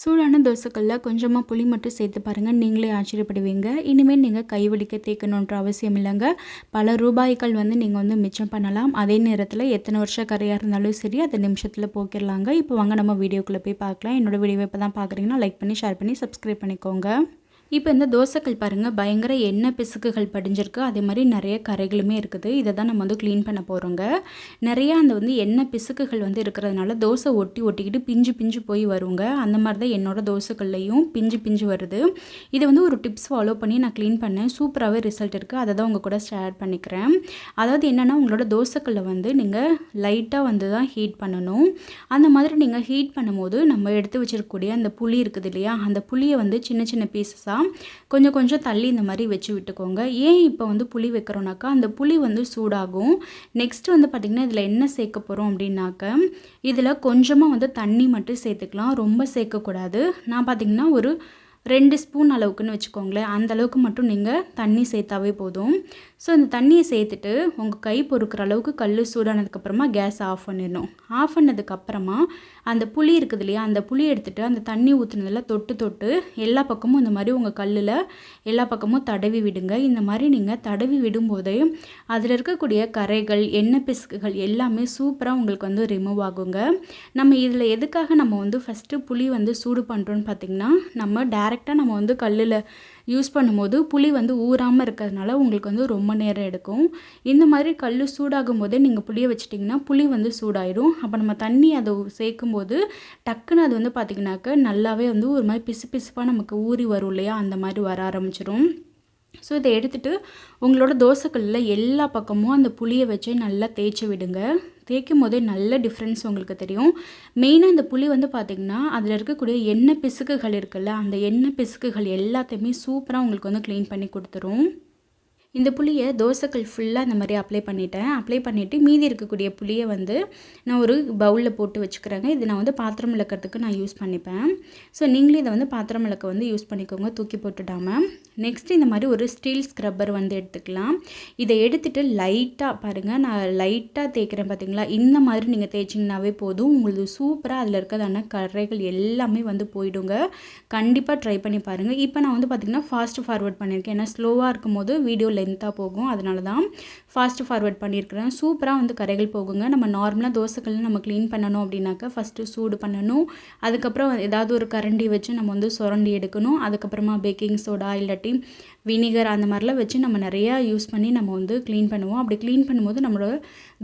சூடான தோசைக்கல்ல கொஞ்சமாக புளி மட்டும் சேர்த்து பாருங்கள் நீங்களே ஆச்சரியப்படுவீங்க. இனிமேல் நீங்கள் கைவலிக்க தேய்க்கணுன்ற அவசியம் இல்லைங்க. பல ரூபாய்கள் வந்து நீங்கள் வந்து மிச்சம் பண்ணலாம். அதே நேரத்தில் எத்தனை வருஷம் கரையாக இருந்தாலும் சரி அதை நிமிஷத்தில் போக்கிடலாங்க இப்போ வாங்க நம்ம வீடியோக்குள்ளே போய் பார்க்கலாம். என்னோடய வீடியோ இப்போ தான் பார்க்குறீங்கன்னா லைக் பண்ணி ஷேர் பண்ணி சப்ஸ்கிரைப் பண்ணிக்கோங்க. இப்போ இந்த தோசைக்கல் பாருங்கள் பயங்கர எண்ணெய் பிசுக்குகள் படிஞ்சிருக்கு. அதே மாதிரி நிறைய கரைகளுமே இருக்குது. இதை தான் நம்ம வந்து க்ளீன் பண்ண போகிறோங்க நிறையா அந்த வந்து எண்ணெய் பிசுக்குகள் வந்து இருக்கிறதுனால தோசை ஒட்டி ஒட்டிக்கிட்டு பிஞ்சு பிஞ்சு போய் வருங்க. அந்த மாதிரி தான் என்னோடய தோசைக்கல்லையும் பிஞ்சு பிஞ்சு வருது. இதை வந்து ஒரு டிப்ஸ் ஃபாலோ பண்ணி நான் க்ளீன் பண்ணேன். சூப்பராகவே ரிசல்ட் இருக்குது அதை தான் உங்கள் கூட ஷேர் பண்ணிக்கிறேன். அதாவது என்னென்னா உங்களோட தோசைக்கல்லை வந்து நீங்கள் லைட்டாக வந்து தான் ஹீட் பண்ணணும். அந்த மாதிரி நீங்கள் ஹீட் பண்ணும்போது நம்ம எடுத்து வச்சிருக்கக்கூடிய அந்த புளி இருக்குது இல்லையா? அந்த புளியை வந்து சின்ன சின்ன பீசஸாக கொஞ்சம் கொஞ்சம் தள்ளி இந்த மாதிரி வச்சு விட்டுக்கோங்க. ஏன் இப்போ வந்து புளி வைக்கிறோன்னாக்கா அந்த புளி வந்து சூடாகும். நெக்ஸ்ட் வந்து பார்த்திங்கன்னா இதில் என்ன சேர்க்க போகிறோம் அப்படின்னாக்க இதில் கொஞ்சமாக வந்து தண்ணி மட்டும் சேர்த்துக்கலாம். ரொம்ப சேர்க்கக்கூடாது. நான் பார்த்திங்கன்னா ஒரு ரெண்டு ஸ்பூன் அளவுக்குன்னு வச்சுக்கோங்களேன். அந்த அளவுக்கு மட்டும் நீங்கள் தண்ணி சேர்த்தாவே போதும். ஸோ இந்த தண்ணியை சேர்த்துட்டு உங்கள் கை பொறுக்கிற அளவுக்கு கல் சூடானதுக்கப்புறமா கேஸ் ஆஃப் பண்ணிடணும். ஆஃப் பண்ணதுக்கப்புறமா அந்த புளி இருக்குது இல்லையா அந்த புளி எடுத்துகிட்டு அந்த தண்ணி ஊற்றுனதில் தொட்டு தொட்டு எல்லா பக்கமும் இந்த மாதிரி உங்கள் கல்லில் எல்லா பக்கமும் தடவி விடுங்க. இந்த மாதிரி நீங்கள் தடவி விடும்போதே அதில் இருக்கக்கூடிய கரைகள் எண்ணெய் பிசுக்குகள் எல்லாமே சூப்பராக உங்களுக்கு வந்து ரிமூவ் ஆகுங்க. நம்ம இதில் எதுக்காக நம்ம வந்து ஃபஸ்ட்டு புளி வந்து சூடு பண்ணுறோன்னு பார்த்திங்கன்னா நம்ம டேரக்ட் டேரெக்டாக நம்ம வந்து கல்லில் யூஸ் பண்ணும்போது புளி வந்து ஊறாமல் இருக்கிறதுனால உங்களுக்கு வந்து ரொம்ப நேரம் எடுக்கும். இந்த மாதிரி கல் சூடாகும் போதே நீங்கள் புளியை வச்சிட்டிங்கன்னா புளி வந்து சூடாயிடும் அப்போ நம்ம தண்ணி அதை சேர்க்கும்போது டக்குன்னு அது வந்து பார்த்திங்கனாக்க நல்லாவே வந்து ஒரு மாதிரி பிசு பிசுப்பாக நமக்கு ஊறி வரும் இல்லையா? அந்த மாதிரி வர ஆரம்பிச்சிடும் ஸோ இதை எடுத்துகிட்டு உங்களோட தோசைக்கல்லில் எல்லா பக்கமும் அந்த புளியை வச்சு நல்லா தேய்ச்சி விடுங்க. தேய்க்கும் போதே நல்ல டிஃப்ரென்ஸ் உங்களுக்கு தெரியும். மெயினாக இந்த புளி வந்து பார்த்திங்கன்னா அதில் இருக்கக்கூடிய எண்ணெய் பிசுக்குகள் இருக்குல்ல அந்த எண்ணெய் பிசுக்குகள் எல்லாத்தையுமே சூப்பராக உங்களுக்கு வந்து க்ளீன் பண்ணி கொடுத்துரும். இந்த புளியை தோசைக்கல் ஃபுல்லாக இந்த மாதிரி அப்ளை பண்ணிட்டேன். அப்ளை பண்ணிவிட்டு மீதி இருக்கக்கூடிய புளியை வந்து நான் ஒரு பவுலில் போட்டு வச்சுக்கிறேங்க. இது நான் வந்து பாத்திரம் விளக்கிறதுக்கு நான் யூஸ் பண்ணிப்பேன். ஸோ நீங்களே இதை வந்து பாத்திரம் விளக்க வந்து யூஸ் பண்ணிக்கோங்க. தூக்கி போட்டுடாமல் நெக்ஸ்ட் இந்த மாதிரி ஒரு ஸ்டீல் ஸ்க்ரப்பர் வந்து எடுத்துக்கலாம். இதை எடுத்துகிட்டு லைட்டாக பாருங்கள் நான் லைட்டாக தேய்க்கிறேன் பார்த்தீங்களா இந்த மாதிரி நீங்கள் தேய்ச்சிங்கனாவே போதும். உங்களுக்கு சூப்பராக அதில் இருக்கிறதான கரைகள் எல்லாமே வந்து போயிடுங்க. கண்டிப்பாக ட்ரை பண்ணி பாருங்கள் இப்போ நான் வந்து பார்த்திங்கன்னா ஃபாஸ்ட் ஃபார்வர்ட் பண்ணியிருக்கேன். ஏன்னா ஸ்லோவாக இருக்கும்போது வீடியோ லென்த்தாக போகும். அதனால தான் ஃபாஸ்ட் ஃபார்வர்ட் பண்ணியிருக்கிறேன் சூப்பராக வந்து கரைகள் போகுங்க. நம்ம நார்மலாக தோசைகள் நம்ம க்ளீன் பண்ணணும் அப்படின்னாக்கா ஃபஸ்ட்டு சூடு பண்ணணும். அதுக்கப்புறம் ஏதாவது ஒரு கரண்டி வச்சு நம்ம வந்து சுரண்டி எடுக்கணும். அதுக்கப்புறமா பேக்கிங் சோடா இல்லாட்டி வினிகர் அந்த மாதிரிலாம் வச்சு நம்ம நிறையா யூஸ் பண்ணி நம்ம வந்து க்ளீன் பண்ணுவோம். அப்படி க்ளீன் பண்ணும்போது நம்மளோட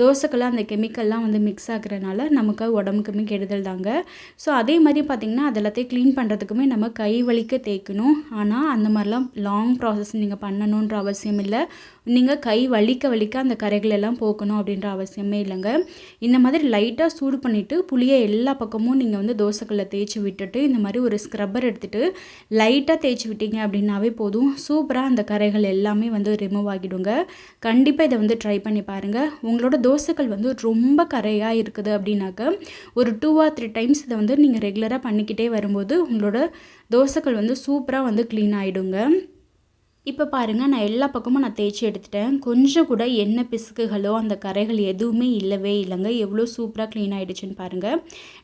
தோசைக்கெல்லாம் அந்த கெமிக்கல்லாம் வந்து மிக்ஸ் ஆகுறதுனால நமக்கு உடம்புக்குமே கெடுதல் தாங்க. ஸோ அதே மாதிரி பார்த்திங்கன்னா அது எல்லாத்தையும் க்ளீன் பண்ணுறதுக்குமே நம்ம கை வலிக்க தேய்க்கணும். ஆனால் அந்த மாதிரிலாம் லாங் ப்ராசஸ் நீங்கள் பண்ணணுன்ற அவசியம் இல்லை. நீங்கள் கை வலிக்க வலிக்க அந்த கரைகள் எல்லாம் போக்கணும் அப்படின்ற அவசியமே இல்லைங்க. இந்த மாதிரி லைட்டாக சூடு பண்ணிவிட்டு புளியை எல்லா பக்கமும் நீங்கள் வந்து தோசைக்கல்ல தேய்ச்சி விட்டுட்டு இந்த மாதிரி ஒரு ஸ்க்ரப்பர் எடுத்துகிட்டு லைட்டாக தேய்ச்சி விட்டீங்க அப்படின்னாவே போதும். சூப்பராக அந்த கரைகள் எல்லாமே வந்து ரிமூவ் ஆகிடுங்க. கண்டிப்பாக இதை வந்து ட்ரை பண்ணி பாருங்கள் உங்களோட தோசைகள் வந்து ரொம்ப கரையாக இருக்குது அப்படின்னாக்க ஒரு டூ ஆர் த்ரீ டைம்ஸ் இதை வந்து நீங்கள் ரெகுலராக பண்ணிக்கிட்டே வரும்போது உங்களோட தோசைகள் வந்து சூப்பராக வந்து க்ளீன் ஆகிடுங்க இப்போ பாருங்கள் நான் எல்லா பக்கமும் நான் தேய்ச்சி எடுத்துட்டேன். கொஞ்சம் கூட எண்ணெய் பிசுக்குகளோ அந்த கரைகள் எதுவுமே இல்லவே இல்லைங்க. எவ்வளோ சூப்பராக க்ளீன் ஆகிடுச்சுன்னு பாருங்கள்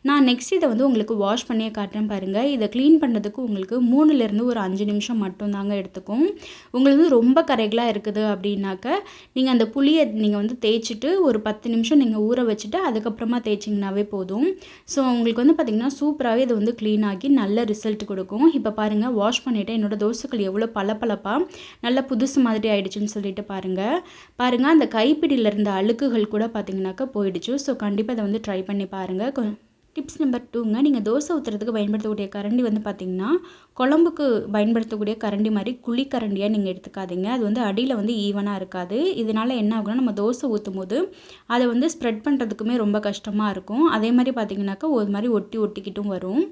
நான் நெக்ஸ்ட் இதை வந்து உங்களுக்கு வாஷ் பண்ணியே காட்டுறேன் பாருங்கள் இதை க்ளீன் பண்ணுறதுக்கு உங்களுக்கு மூணுலேருந்து ஒரு அஞ்சு நிமிஷம் மட்டும்தாங்க எடுத்துக்கும். உங்களுக்கு ரொம்ப கரைகளாக இருக்குது அப்படின்னாக்க நீங்கள் அந்த புளியை நீங்கள் வந்து தேய்ச்சிட்டு ஒரு பத்து நிமிஷம் நீங்கள் ஊற வச்சுட்டு அதுக்கப்புறமா தேய்ச்சிங்கனாவே போதும். ஸோ உங்களுக்கு வந்து பார்த்திங்கன்னா சூப்பராகவே இது வந்து க்ளீன் ஆகி நல்ல ரிசல்ட் கொடுக்கும். இப்போ பாருங்கள் வாஷ் பண்ணிவிட்டு என்னோடய தோசைகள் எவ்வளோ பளபளப்பாக நல்லா புதுசு மாதிரி ஆயிடுச்சுன்னு சொல்லிட்டு பாருங்கள் பாருங்கள் அந்த கைப்பிடியில் இருந்த அழுக்குகள் கூட பார்த்தீங்கன்னாக்கா போயிடுச்சு. ஸோ கண்டிப்பாக அதை வந்து ட்ரை பண்ணி பாருங்கள் டிப்ஸ் நம்பர் டூங்க நீங்கள் தோசை ஊற்றுறதுக்கு பயன்படுத்தக்கூடிய கரண்டி வந்து பார்த்திங்கன்னா குழம்புக்கு பயன்படுத்தக்கூடிய கரண்டி மாதிரி குழி கரண்டியாக நீங்கள் எடுத்துக்காதீங்க. அது வந்து அடியில் வந்து ஈவனாக இருக்காது. இதனால் என்ன ஆகும்னா நம்ம தோசை ஊற்றும் போது அதை வந்து ஸ்ப்ரெட் பண்ணுறதுக்குமே ரொம்ப கஷ்டமாக இருக்கும். அதே மாதிரி பார்த்திங்கனாக்கா ஒரு மாதிரி ஒட்டி ஒட்டிக்கிட்டும் வரும்.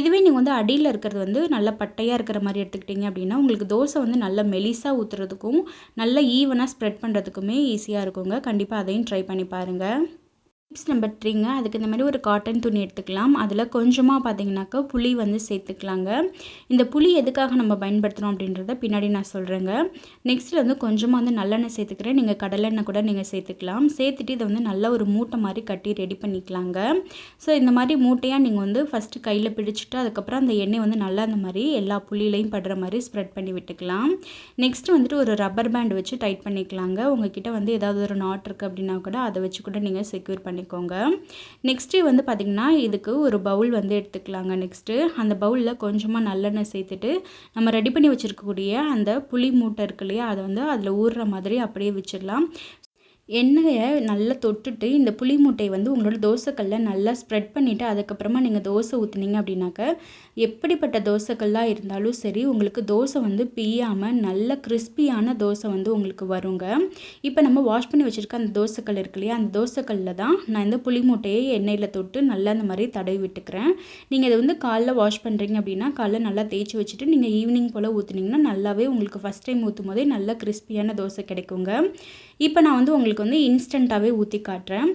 இதுவே நீங்கள் வந்து அடியில் இருக்கிறது வந்து நல்ல பட்டையாக இருக்கிற மாதிரி எடுத்துக்கிட்டிங்க அப்படின்னா உங்களுக்கு தோசை வந்து நல்ல மெலிசாக ஊற்றுறதுக்கும் நல்ல ஈவனாக ஸ்ப்ரெட் பண்ணுறதுக்குமே ஈஸியாக இருக்குங்க. கண்டிப்பாக அதையும் ட்ரை பண்ணி பாருங்கள் டிப்ஸ் நம்பர் த்ரீங்க அதுக்கு இந்த மாதிரி ஒரு காட்டன் துணி எடுத்துக்கலாம். அதில் கொஞ்சமாக பார்த்தீங்கன்னாக்கா புளி வந்து சேர்த்துக்கலாங்க. இந்த புளி எதுக்காக நம்ம பயன்படுத்துகிறோம் அப்படின்றத பின்னாடி நான் சொல்கிறேங்க நெக்ஸ்ட்டில் வந்து கொஞ்சமாக வந்து நல்லெண்ணெய் சேர்த்துக்கிறேன். நீங்கள் கடலெண்ணெய் கூட நீங்கள் சேர்த்துக்கலாம். சேர்த்துட்டு இதை வந்து நல்ல ஒரு மூட்டை மாதிரி கட்டி ரெடி பண்ணிக்கலாங்க. ஸோ இந்த மாதிரி மூட்டையாக நீங்கள் வந்து ஃபஸ்ட்டு கையில் பிடிச்சிட்டு அதுக்கப்புறம் அந்த எண்ணெய் வந்து நல்லா அந்த மாதிரி எல்லா புளியிலையும் படுற மாதிரி ஸ்ப்ரெட் பண்ணி விட்டுக்கலாம். நெக்ஸ்ட்டு வந்துட்டு ஒரு ரப்பர் பேண்ட் வச்சு டைட் பண்ணிக்கலாங்க. உங்ககிட்ட வந்து ஏதாவது ஒரு நாட் இருக்குது அப்படின்னா கூட அதை வச்சு கூட நீங்கள் செக்யூர் பண்ணி பண்ணிக்கோங்க. நெக்ஸ்ட்டு வந்து பார்த்திங்கன்னா இதுக்கு ஒரு பவுல் வந்து எடுத்துக்கலாங்க நெக்ஸ்ட்டு அந்த பவுலில் கொஞ்சமாக நல்லெண்ணெய் சேர்த்துட்டு நம்ம ரெடி பண்ணி வச்சுருக்கக்கூடிய அந்த புளி மூட்டை இருக்கு இல்லையா அதை வந்து அதில் ஊறுற மாதிரி அப்படியே வச்சிடலாம். எண்ணெயை நல்லா தொட்டுட்டு இந்த புளி மூட்டையை வந்து உங்களோட தோசைக்கல்ல நல்லா ஸ்ப்ரெட் பண்ணிவிட்டு அதுக்கப்புறமா நீங்கள் தோசை ஊற்றுனீங்க அப்படின்னாக்க எப்படிப்பட்ட தோசைக்கல்லாக இருந்தாலும் சரி உங்களுக்கு தோசை வந்து பிய்யாமல் நல்ல கிறிஸ்பியான தோசை வந்து உங்களுக்கு வருங்க. இப்போ நம்ம வாஷ் பண்ணி வச்சுருக்க அந்த தோசைக்கல் இருக்கு இல்லையா அந்த தோசைக்கல்லில் தான் நான் இந்த புளி மூட்டையை எண்ணெயில் தொட்டு நல்லா அந்த மாதிரி தடவி விட்டுக்கிறேன். நீங்கள் இதை வந்து காலைல வாஷ் பண்ணுறீங்க அப்படின்னா காலைல நல்லா தேய்ச்சி வச்சுட்டு நீங்கள் ஈவினிங் போல் ஊற்றுனீங்கன்னா நல்லாவே உங்களுக்கு ஃபஸ்ட் டைம் ஊற்றும் போதே நல்ல கிறிஸ்பியான தோசை கிடைக்குங்க. இப்போ நான் வந்து உங்களுக்கு வந்து இன்ஸ்டண்ட்டாகவே ஊற்றி காட்டுறேன்.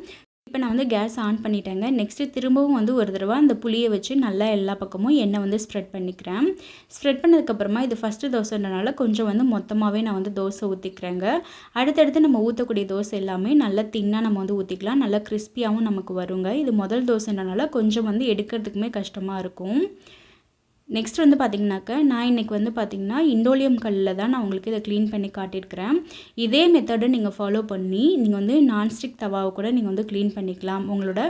இப்போ நான் வந்து கேஸ் ஆன் பண்ணிட்டேங்க. நெக்ஸ்ட்டு திரும்பவும் வந்து ஒரு தடவை அந்த புளியை வச்சு நல்லா எல்லா பக்கமும் எண்ணெய் வந்து ஸ்ப்ரெட் பண்ணிக்கிறேன். ஸ்ப்ரெட் பண்ணதுக்கப்புறமா இது ஃபஸ்ட்டு தோசைன்றனால கொஞ்சம் வந்து மொத்தமாகவே நான் வந்து தோசை ஊற்றிக்கிறேங்க அடுத்தடுத்து நம்ம ஊற்றக்கூடிய தோசை எல்லாமே நல்லா தின்னாக நம்ம வந்து ஊற்றிக்கலாம் நல்லா கிறிஸ்பியாகவும் நமக்கு வருங்க. இது முதல் தோசைன்றனால கொஞ்சம் வந்து எடுக்கிறதுக்குமே கஷ்டமாக இருக்கும். நெக்ஸ்ட் வந்து பார்த்திங்கனாக்கா நான் இன்றைக்கி வந்து பார்த்திங்கன்னா இண்டோலியம் கல்லில் தான் நான் உங்களுக்கு இதை க்ளீன் பண்ணி காட்டியிருக்கிறேன். இதே மெத்தடை நீங்கள் ஃபாலோ பண்ணி நீங்கள் வந்து நான்ஸ்டிக் தவாவை கூட நீங்கள் வந்து க்ளீன் பண்ணிக்கலாம். உங்களோட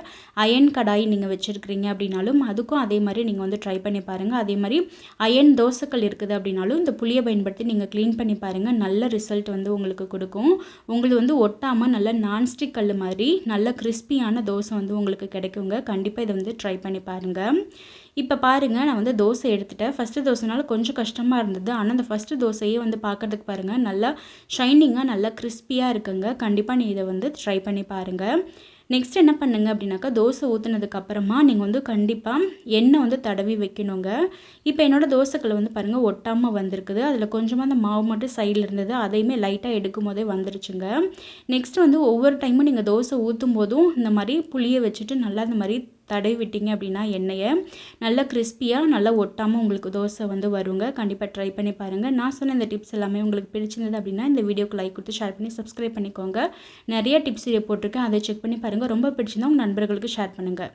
அயன் கடாய் நீங்கள் வச்சுருக்கிறீங்க அப்படின்னாலும் அதுக்கும் அதே மாதிரி நீங்கள் வந்து ட்ரை பண்ணி பாருங்கள் அதே மாதிரி அயன் தோசைக்கல் இருக்குது அப்படின்னாலும் இந்த புளியை பயன்படுத்தி நீங்கள் க்ளீன் பண்ணி பாருங்கள் நல்ல ரிசல்ட் வந்து உங்களுக்கு கொடுக்கும். உங்களுக்கு வந்து ஒட்டாமல் நல்ல நான்ஸ்டிக் கல் மாதிரி நல்ல கிறிஸ்பியான தோசை வந்து உங்களுக்கு கிடைக்குங்க. கண்டிப்பாக இதை வந்து ட்ரை பண்ணி பாருங்கள் இப்போ பாருங்கள் நான் வந்து தோசை எடுத்துட்டேன். ஃபஸ்ட்டு தோசைனால கொஞ்சம் கஷ்டமாக இருந்தது. ஆனால் அந்த ஃபஸ்ட்டு தோசையே வந்து பார்க்குறதுக்கு பாருங்கள் நல்லா ஷைனிங்காக நல்லா கிறிஸ்பியாக இருக்குங்க. கண்டிப்பாக நீ இதை வந்து ட்ரை பண்ணி பாருங்கள் நெக்ஸ்ட் என்ன பண்ணுங்க அப்படின்னாக்கா தோசை ஊற்றுனதுக்கப்புறமா நீங்கள் வந்து கண்டிப்பாக எண்ணெய் வந்து தடவி வைக்கணுங்க. இப்போ என்னோடய தோசைக்கல்லை வந்து பாருங்கள் ஒட்டாமல் வந்திருக்குது. அதில் கொஞ்சமாக அந்த மாவு மட்டும் சைடில் இருந்தது. அதையுமே லைட்டாக எடுக்கும் போதே வந்துருச்சுங்க. நெக்ஸ்ட் வந்து ஒவ்வொரு டைமும் நீங்கள் தோசை ஊற்றும் போதும் இந்த மாதிரி புளியை வச்சுட்டு நல்லா இந்த மாதிரி தடவி விட்டீங்க அப்படின்னா எண்ணெயை நல்லா கிறிஸ்பியாக நல்லா ஒட்டாமல் உங்களுக்கு தோசை வந்து வருங்க. கண்டிப்பாக ட்ரை பண்ணி பாருங்கள் நான் சொன்ன இந்த டிப்ஸ் எல்லாமே உங்களுக்கு பிடிச்சிருந்தது அப்படின்னா இந்த வீடியோக்கு லைக் கொடுத்து ஷேர் பண்ணி சப்ஸ்கிரைப் பண்ணிக்கோங்க. நிறைய டிப்ஸ் போட்டிருக்கேன். அதை செக் பண்ணி பாருங்கள் ரொம்ப பிடிச்சிருந்தா உங்கள் நண்பர்களுக்கு ஷேர் பண்ணுங்கள்